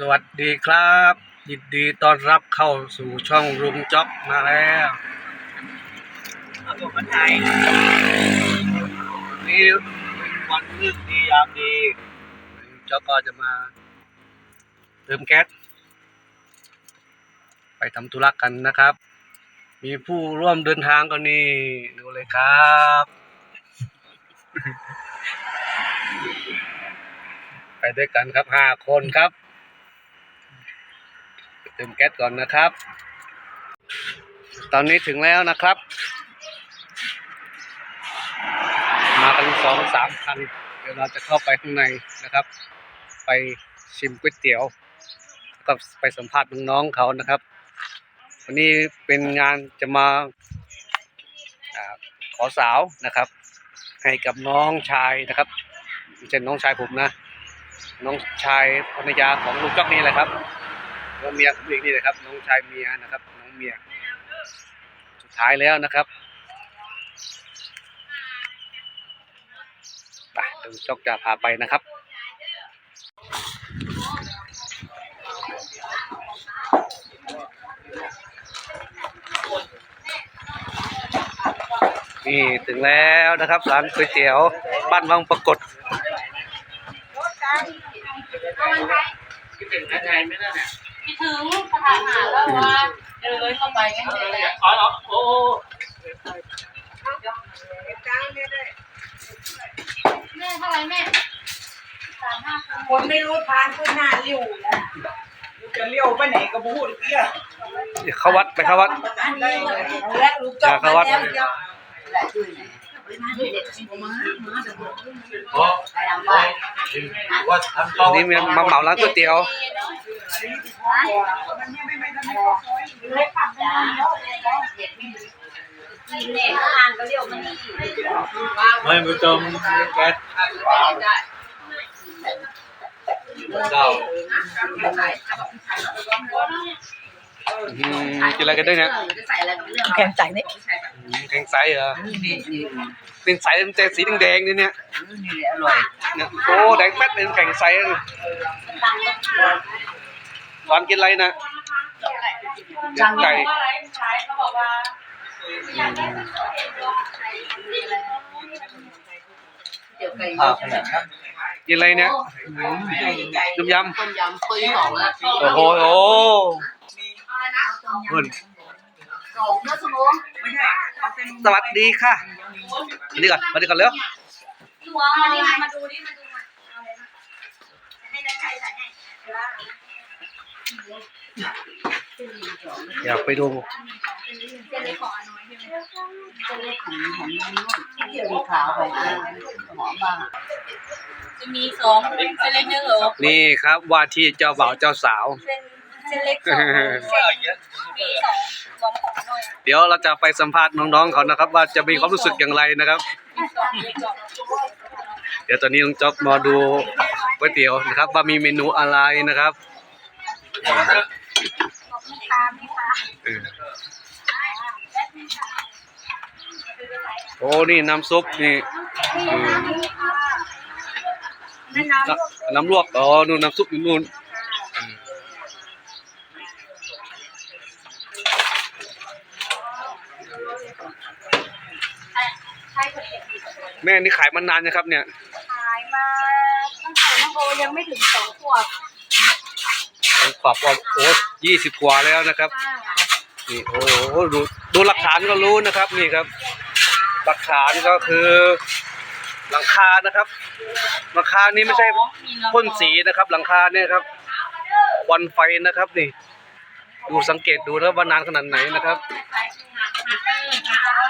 สวัสดีครับ ยินดีต้อนรับเข้าสู่ช่องรุงจ็อกมาแล้วเอาตัวคนไทยวันนี้เป็นวันเลือกดียามดีรุงจ็อกก็จะมาเติมแก๊สไปทำธุระกันนะครับ มีผู้ร่วมเดินทางก็นี่ดูเลยครับไปด้วยกันครับห้าคนครับ เติมแก๊สก่อนนะครับ ตอนนี้ถึงแล้วนะครับ มากันสองสามคัน เดี๋ยวเราจะเข้าไปข้างในนะครับ ไปชิมก๋วยเตี๋ยวแล้วก็ไปสัมภาษณ์น้องๆเขานะครับ วันนี้เป็นงานจะมาขอสาวนะครับ ให้กับน้องชายนะครับไม่ใช่น้องชายผมนะ น้องชายภรรยาของลูกจอกนี่แหละครับ แล้วเมียผมเองนี่แหละครับ น้องชายเมียนะครับ น้องเมีย สุดท้ายแล้วนะครับไปดี๋ยวจอกจะพาไปนะครับนี่ถึงแล้วนะครับร้านก๋วยเตี๋ยวบ้านวังปรากฏคิดถึงท่านไทยไหมล่ะเนี่ย คิดถึงสถานหาแล้วว่าเดินเลยเข้าไปงั้นเลยอ๋อเหรอโอ้แม่เท่าไรแม่สามห้าคนคนไม่รู้ทางขึ้นหน้าเลี้ยวนะจะเลี้ยวไปไหนก็พูดเกี้ยเข้าวัดไปเข้าวัดอันนี้และลูกจอกมาแล้วเดียวว่าทำอั นนี้มาเหมาร้านก๋วยเตี๋ยว มันไม่ไม่ไม่ทำให้เขาซอยเลยปัดไปแล้ว กินเนี่ยอ่านก็เรียวมันนี่ ไม่มือจมแก๊สเก้า อืม กินอะไรกันด้วยเนี่ยจะใส่อะไรเป็นเรื่องแข็งใจนี่อืมแกงไซเหรอนี่นี่เป็นไซเป็นแต่สีแดงๆนี่เนี่ยนี่อร่อยเนี่ยโอ้แดงแป๊ดเป็นแกงไซเลยหวานกินอะไรนะเด็กไก่เขาบอกว่าเดี๋ยวไก่ข้าวขนาดนั้นกินอะไรเนี่ยยำยต้มยำปืนสองละำโอ้โห โอ้เพิ่นสองเนื้อสมองไม่ใช่เอาเป็นสวัสดีค่ะสวัสดีก่อนสวัสดีก่อนเร็วตัวมาดิมาดูดิมาดูมาเอาเลยมาให้นักใช้ใส่ให้อยากไปดูเจนเล็กของอน้อยใช่ไหมเส้นเล็กของของนุ่มเกี่ยวขาวไปหอมบ้างจะมีสองเส้นเล็กเนื้อเหรอนี่ครับว่าที่เจ้าบ่าวเจ้าสาว เส้นเส้นเล็กสองเส้นมีสองสองของหน่อยเดี๋ยวเราจะไปสัมภาษณ์น้องๆเขานะครับ ว่าจะมีความรู้สึกอย่างไรนะครับ มีสองมีสองเดี๋ยวตอนนี้น้องจ๊อกมาดูก๋วยเตี๋ยวนะครับ ว่ามีเมนูอะไรนะครับขอบคุณค่ะพี่ค่ะเออโอ้นี่น้ำซุปนี่อืมแม่น้ำน้ำ น้ำลวกอ๋อนู่นน้ำซุปอยู่นู่นอืม ใช่คนเดียว แม่นี่ขายมานานนะครับ เนี่ย ขายมาตั้งแต่น้องโบยังไม่ถึงสองขวบปรับว่าโอ้ยี่สิบกว่าแล้วนะครับค่ะนี่โอ้โหดูดูหลักฐานก็รู้นะครับนี่ครับ หลักฐานก็คือหลังคานะครับหลังคานี้ไม่ใช่พ่นสีนะครับ หลังคาเนี่ยครับควันไฟนะครับนี่ ดูสังเกตดูนะว่านานขนาดไหนนะครับ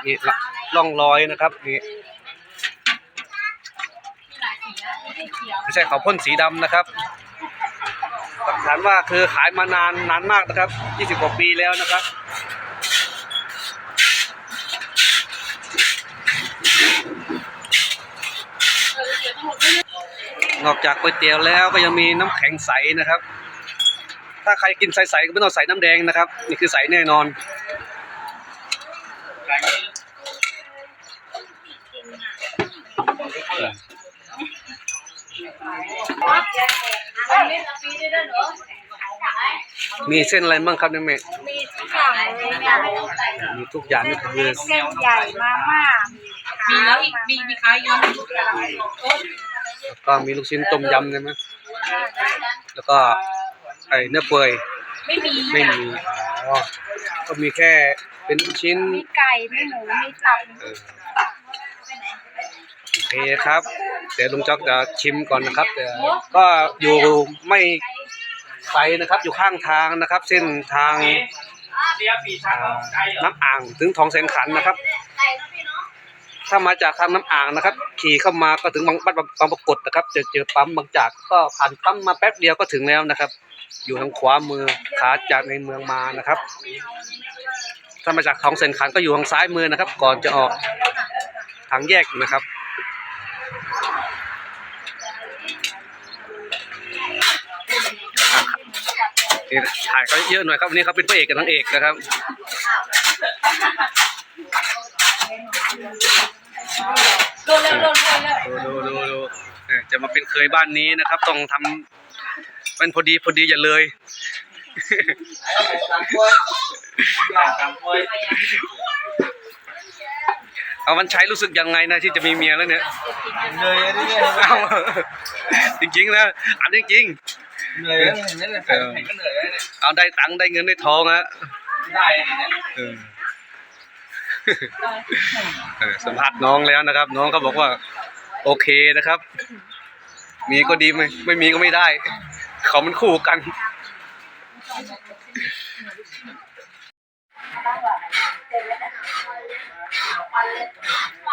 นี่ละร่องรอยนะครับนี่ ไม่ใช่เขาพ่นสีดำนะครับหลักฐานว่าคือขายมานานนานมากนะครับ 20 กว่าปีแล้วนะครับนอกจากก๋วยเตี๋ยวแล้วก็ยังมีน้ำแข็งใสนะครับ ถ้าใครกินใสๆก็ไม่ต้องใส่น้ำแดงนะครับ นี่คือใสแน่นอน อันนี้ปีได้ด้วยเหรอ มีเส้นอะไรบ้างครับเนี่ยแม่ มีทุกอย่างเลยเนี่ยมีทุกอย่างนี่คือ เส้นใหญ่มาม่ามีแล้วอีกมีมีขายอยู่แล้วก็มีลูกชิ้นต้มยำใช่ไหมแล้วก็ไอ้เนื้อเปื่อยไม่มีไม่มีอ๋อก็มีแค่เป็นลูกชิ้น มีไก่ มีหมู มีตับ เออ โอเคครับ เดี๋ยวลุงจ๊อกจะชิมก่อนนะครับแต่ก็อยู่ไม่ไกลนะครับ อยู่ข้างทางนะครับ เส้นทางอ่าน้ำอ่างถึงทองแสนขันนะครับ ถ้ามาจากทางน้ำอ่างนะครับ ขี่เข้ามาก็ถึงบางบ้านบางปรากฏนะครับ จะเจอปั๊มบางจากก็ผ่านปั๊มมาแป๊บเดียวก็ถึงแล้วนะครับ อยู่ทางขวามือขาจากในเมืองมานะครับ ถ้ามาจากทองแสนขันก็อยู่ทางซ้ายมือนะครับ ก่อนจะออกทางแยกนะครับ นี่ถ่ายก็เยอะหน่อยครับวันนี้เขาเป็นพระเอกกับนางเอกนะครับดนแล้วโดนแล้วดูดูดูดูจะมาเป็นเคยบ้านนี้นะครับ ต้องทำเป็นพอดีพอดีอย่าเลย เอามันใช้รู้สึกยังไงนะที่จะมีเมียแล้วเนี่ยเลยเรื่อยเอาจริงๆนะอันจริงๆเหนื่อยแล้วเห็นไหมเนี่ยใครเห็นก็เหนื่อยแล้วเนี่ยๆเอาได้ตังค์ได้เงินได้ทองอะได้เนี่ยเออเออสัมภาษณ์น้องแล้วนะครับ น้องเขาบอกว่า โอเคนะครับ มีก็ดีไม่ไม่มีก็ไม่ได้ เขามันคู่กัน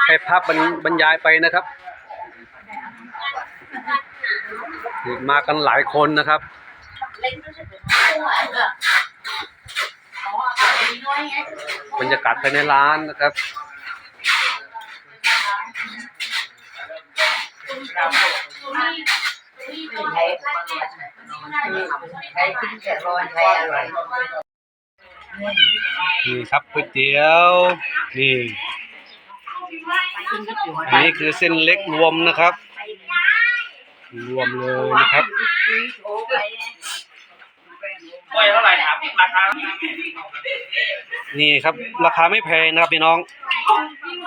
ให้ภาพบรรบรยายไปนะครับมากันหลายคนนะครับบรรยากาศภายในร้านนะครับใครขึ้นจะรอยใครอร่อย นี่ครับก๋วยเตี๋ยวนี่อันนี้คือเส้นเล็กรวมนะครับ รวมเลยนะครับกล้วยเท่าไหร่ถามราคานี่ครับราคาไม่แพงนะครับพี่น้อง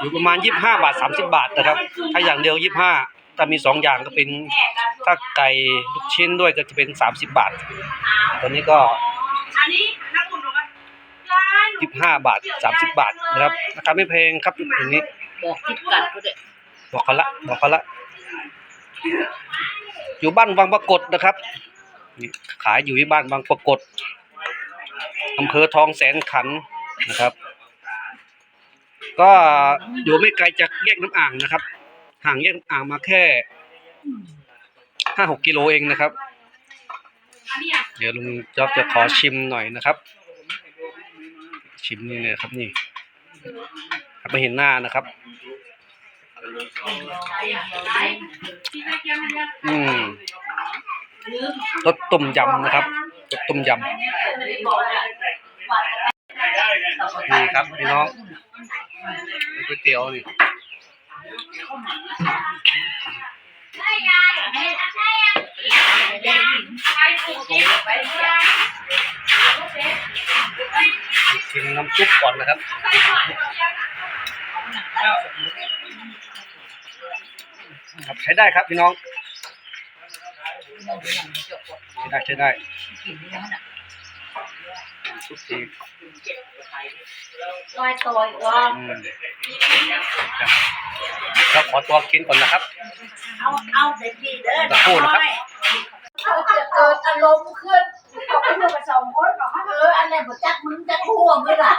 อยู่ประมาณ 25 บาท 30 บาทนะครับ ถ้าอย่างเดียว 25ถ้ามี 2 อย่างก็เป็นถ้าไก่ลูกชิ้นด้วยก็จะเป็น 30 บาท ตอนนี้ก็ อันนี้นักบุญหรือ ว่า25บาท30บาทนะครับราคาไม่แพงครับอย่างนี้ บอกพิกัดก็ได้บอกเขาละบอกเขาละ อยู่บ้านวังปรากฏนะครับนี่ขายอยู่ที่บ้านวังปรากฏอำเภอทองแสนขันนะครับ ก็อยู่ไม่ไกลจากแยกน้ำอ่างนะครับ ห่างแยกน้ำอ่างมาแค่ห้าหกกิโลเองนะครับ เดี๋ยวลุงจ๊อบจะขอชิมหน่อยนะครับ ชิมนี่เลยครับนี่ไม่เห็นหน้านะครับ อืมรสต้มยำนะครับรสต้มยำนี่ครับพี่น้องก๋วยเตี๋ยวนี่ ชิมน้ำซุปก่อนนะครับครับใช้ได้ครับพี่น้องใช้ได้ใช้ได้ซุปดีลอยตัวอีกรอบอืมครับขอตัวกินก่อนนะครับ เอา เอาเด็กดีเด้อสักครู่นะครับเขาจะเกิดอารมณ์ขึ้น เขาไปดูกับสองคนบอกเอออันไหนบ่จักมึงจักหัวมึงล่ะ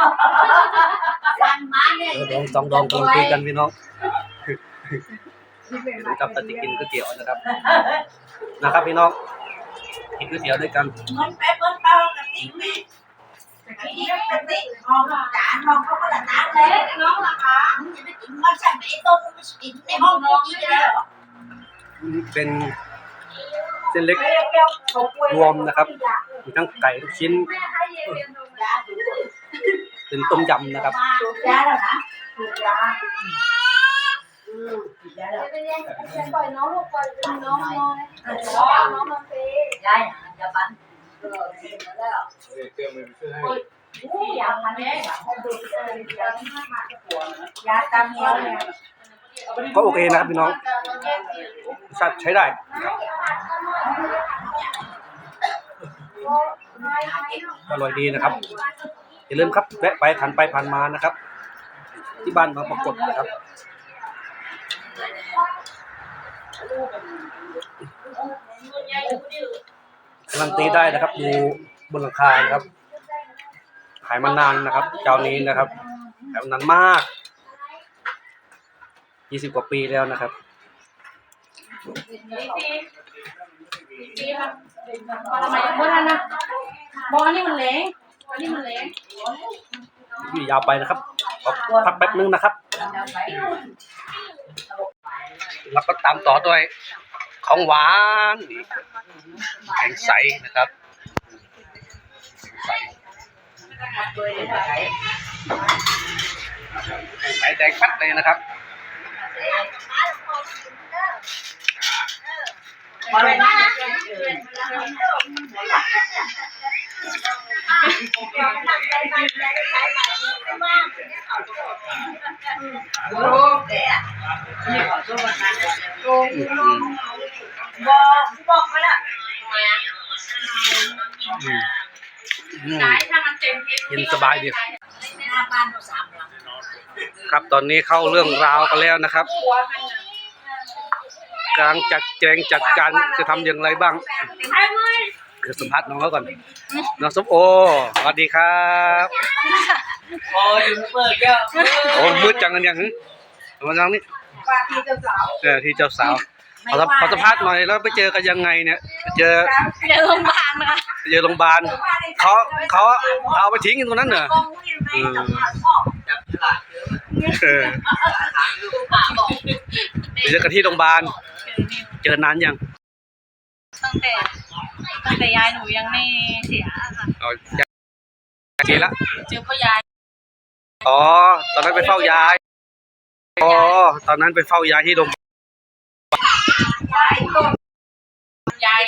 สั่งมาเนี่ยเดี๋ยวลองสองดองกันคุยกันพี่น้องกับปฏิกินก๋วยเตี๋ยวนะครับ นะครับพี่น้องกินก๋วยเตี๋ยวด้วยกันเหมือนไปเปิ้ลเป้ากับติ๊กแม่ทีนี้กระติกมองจานมองเขาก็ละน้ำเลยน้องล่ะคะมึงจะไปกินมันสั่งไอ้ต้มมันกินในห้องน้องนี่เลยเหรอนี่เป็น เส้นเล็กรวมนะครับมีทั้งไก่ลูกชิ้น เป็นต้มยำนะครับยายาอืมถูกยาแล้วไปล่อยน้องลูกปล่อยน้องน้องน้องน้องเฟยายจะปันยาพันเนี่ยยาตามเงี้ยเลย ก็โอเคนะครับพี่น้องสชใช้ได้อร่อยดีนะครับ อย่าลืมครับแวะไปผ่านไปผ่านมานะครับ ที่บ้านบางปรากฏนะครับการันตีได้นะครับอยู่บนหลังคานะครับขายมานานนะครับ เจ้านี้นะครับขายมานานมาก ยี่สิบกว่าปีแล้วนะครับทำไมเพราะนั้นนะบอกอันนี้มันเล็กอันนี้มันเล็กอยู่ยาวไปนะครับขอพักแป๊บนึงนะครับ แล้วก็ตามต่อด้วยของหวานนี่แข็งใสนะครับแข็งใสแข็งใสแดงปัดเลยนะครับ อะไรนะโอ้แกนี่ขอโทษนะโอ้บอกบอกมาละอืมอืมใช่ถ้ามันเต็มที่เย็นสบายดี หน้าบ้านเราสามหลัง ครับตอนนี้เข้าเรื่องราวกันแล้วนะครับหัวมันกำลังจัดแจงจัดการจะทำอย่างไรบ้างไอ้เว้ยเดี๋ยวสัมภาษณ์น้องเขาก่อนน้องส้มโอสวัสดีครับพอยูทูบเบอร์แก้วโอ้มืดจังกันยังหึมาทางนี้ว่าที่เจ้าสาวเจอที่เจ้าสาวขอสัมขอสัมภาษณ์หน่อยแล้วไปเจอกันยังไงเนี่ยไปเจอเดี๋ยวโรงพยาบาลนะคะไปเจอโรงพยาบาลเขาเขาเอาไปทิ้งอยู่ตรงนั้นเหรอ กองวิ่งไปจับขาพ่อจับฉลากเยอะเออไปเจอกันที่โรงพยาบาล เจอนานยังตั้งแต่ตั้งแต่ยายหนูยังไม่เสียค่ะเอาทีละ เจอพ่อยาย อ๋อ ตอนนั้นไปเฝ้ายาย อ๋อ ตอนนั้นไปเฝ้ายายที่โรงพยาบาลยาย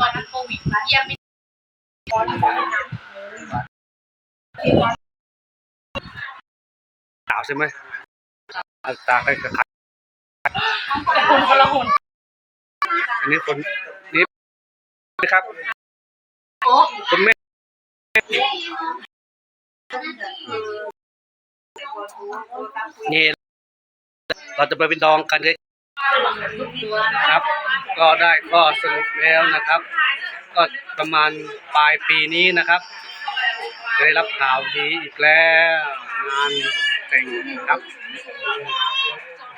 ตอนนั้นโควิดเยี่ยมไม่ สาวใช่ไหมอัตราการขายคนคนละคนอันนี้คนนี้นะครับคุณแม่นี่เราจะไปเป็นดองกันเลยครับ ก็ได้ก็สรุปแล้วนะครับ ก็ประมาณปลายปีนี้นะครับ จะได้รับข่าวดีอีกแล้วงานแต่งครับ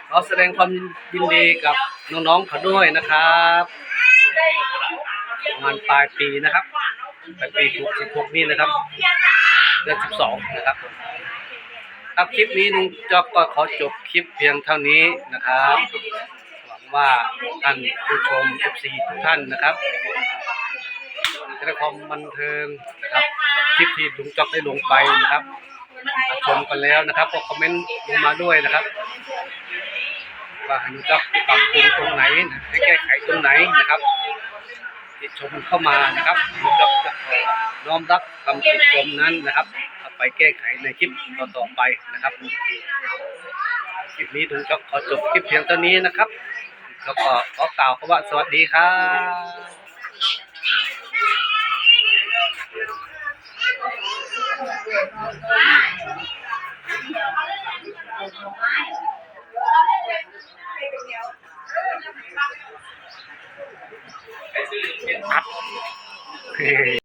ขอแสดงความยินดีกับน้องๆเขาด้วยนะครับประมาณปลายปีนะครับปลายปี66นี่นะครับเดือน12 นะครับครับคลิปนี้ลุงจอกก็ขอจบคลิปเพียงเท่านี้นะครับ หวังว่าท่านผู้ชม FC ทุกท่านนะครับ จะได้ความบันเทิงนะครับคลิปที่ลุงจอกได้ลงไปนะครับชมกันแล้วนะครับก็คอมเมนต์ลงมาด้วยนะครับว่าให้รู้จักปรับปรุงตรงไหนนะให้แก้ไขตรงไหนนะครับที่ชมเข้ามานะครับรู้จักจะน้อมรับคำติชมนั้นนะครับไปแก้ไขในคลิปต่อๆไปนะครับคลิปนี้ลุงจอกขอจบคลิปเพียงเท่านี้นะครับแล้วก็ขอกล่าวคำว่าสวัสดีครับ ครับเฮ้